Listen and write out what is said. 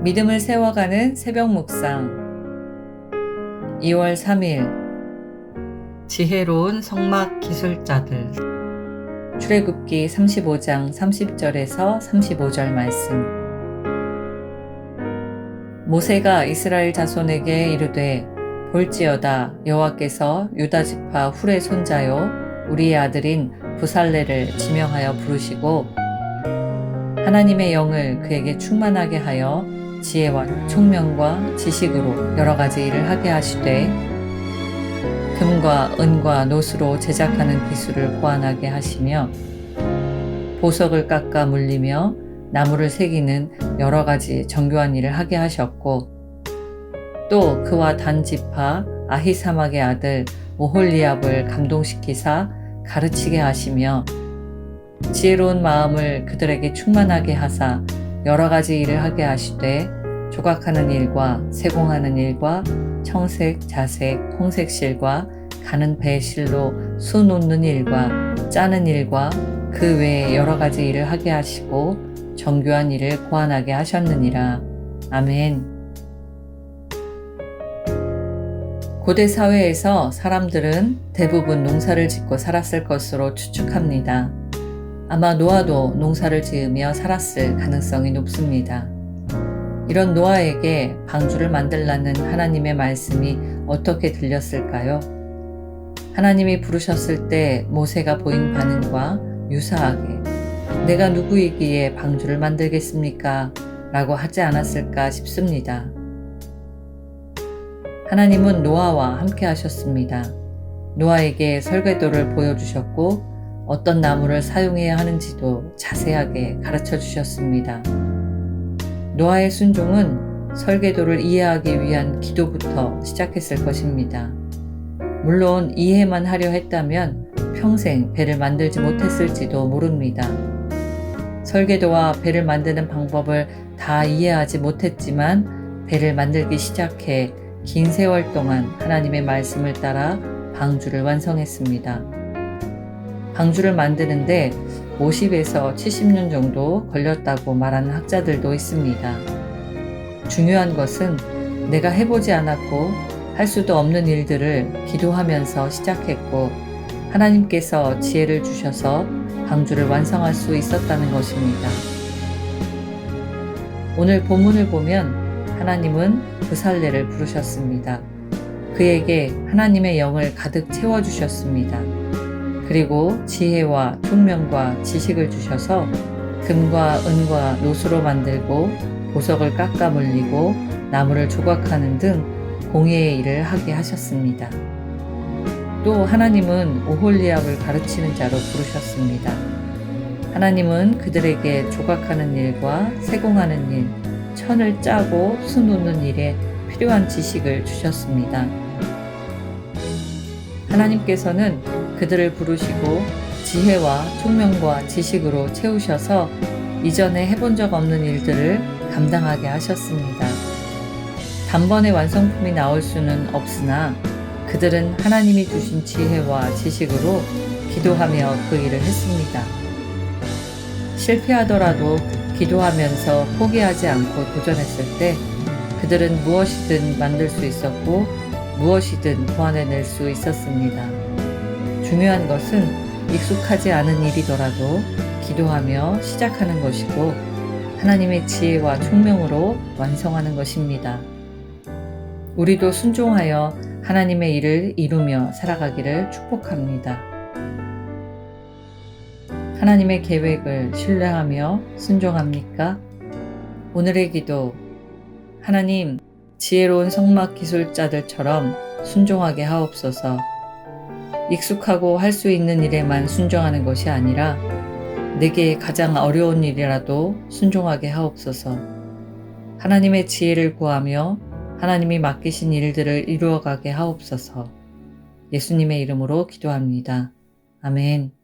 믿음을 세워가는 새벽 묵상. 2월 3일. 지혜로운 성막 기술자들. 출애굽기 35장 30절에서 35절 말씀. 모세가 이스라엘 자손에게 이르되 볼지어다 여호와께서 유다 지파 훌의 손자요 우리의 아들인 부살레를 지명하여 부르시고 하나님의 영을 그에게 충만하게 하여 지혜와 총명과 지식으로 여러 가지 일을 하게 하시되 금과 은과 노수로 제작하는 기술을 고안하게 하시며 보석을 깎아 물리며 나무를 새기는 여러 가지 정교한 일을 하게 하셨고 또 그와 단지파 아히사막의 아들 오홀리압을 감동시키사 가르치게 하시며 지혜로운 마음을 그들에게 충만하게 하사 여러 가지 일을 하게 하시되 조각하는 일과 세공하는 일과 청색, 자색, 홍색 실과 가는 배 실로 수 놓는 일과 짜는 일과 그 외에 여러 가지 일을 하게 하시고 정교한 일을 고안하게 하셨느니라. 아멘. 고대 사회에서 사람들은 대부분 농사를 짓고 살았을 것으로 추측합니다. 아마 노아도 농사를 지으며 살았을 가능성이 높습니다. 이런 노아에게 방주를 만들라는 하나님의 말씀이 어떻게 들렸을까요? 하나님이 부르셨을 때 모세가 보인 반응과 유사하게 내가 누구이기에 방주를 만들겠습니까? 라고 하지 않았을까 싶습니다. 하나님은 노아와 함께 하셨습니다. 노아에게 설계도를 보여주셨고 어떤 나무를 사용해야 하는지도 자세하게 가르쳐 주셨습니다. 노아의 순종은 설계도를 이해하기 위한 기도부터 시작했을 것입니다. 물론 이해만 하려 했다면 평생 배를 만들지 못했을지도 모릅니다. 설계도와 배를 만드는 방법을 다 이해하지 못했지만 배를 만들기 시작해 긴 세월 동안 하나님의 말씀을 따라 방주를 완성했습니다. 방주를 만드는데 50에서 70년 정도 걸렸다고 말하는 학자들도 있습니다. 중요한 것은 내가 해보지 않았고 할 수도 없는 일들을 기도하면서 시작했고 하나님께서 지혜를 주셔서 방주를 완성할 수 있었다는 것입니다. 오늘 본문을 보면 하나님은 부살레를 부르셨습니다. 그에게 하나님의 영을 가득 채워주셨습니다. 그리고 지혜와 총명과 지식을 주셔서 금과 은과 노수로 만들고 보석을 깎아 물리고 나무를 조각하는 등 공예의 일을 하게 하셨습니다. 또 하나님은 오홀리압을 가르치는 자로 부르셨습니다. 하나님은 그들에게 조각하는 일과 세공하는 일, 천을 짜고 수 놓는 일에 필요한 지식을 주셨습니다. 하나님께서는 그들을 부르시고 지혜와 총명과 지식으로 채우셔서 이전에 해본 적 없는 일들을 감당하게 하셨습니다. 단번에 완성품이 나올 수는 없으나 그들은 하나님이 주신 지혜와 지식으로 기도하며 그 일을 했습니다. 실패하더라도 기도하면서 포기하지 않고 도전했을 때 그들은 무엇이든 만들 수 있었고 무엇이든 보완해낼 수 있었습니다. 중요한 것은 익숙하지 않은 일이더라도 기도하며 시작하는 것이고 하나님의 지혜와 총명으로 완성하는 것입니다. 우리도 순종하여 하나님의 일을 이루며 살아가기를 축복합니다. 하나님의 계획을 신뢰하며 순종합니까? 오늘의 기도 하나님 지혜로운 성막 기술자들처럼 순종하게 하옵소서. 익숙하고 할 수 있는 일에만 순종하는 것이 아니라 내게 가장 어려운 일이라도 순종하게 하옵소서. 하나님의 지혜를 구하며 하나님이 맡기신 일들을 이루어가게 하옵소서. 예수님의 이름으로 기도합니다. 아멘.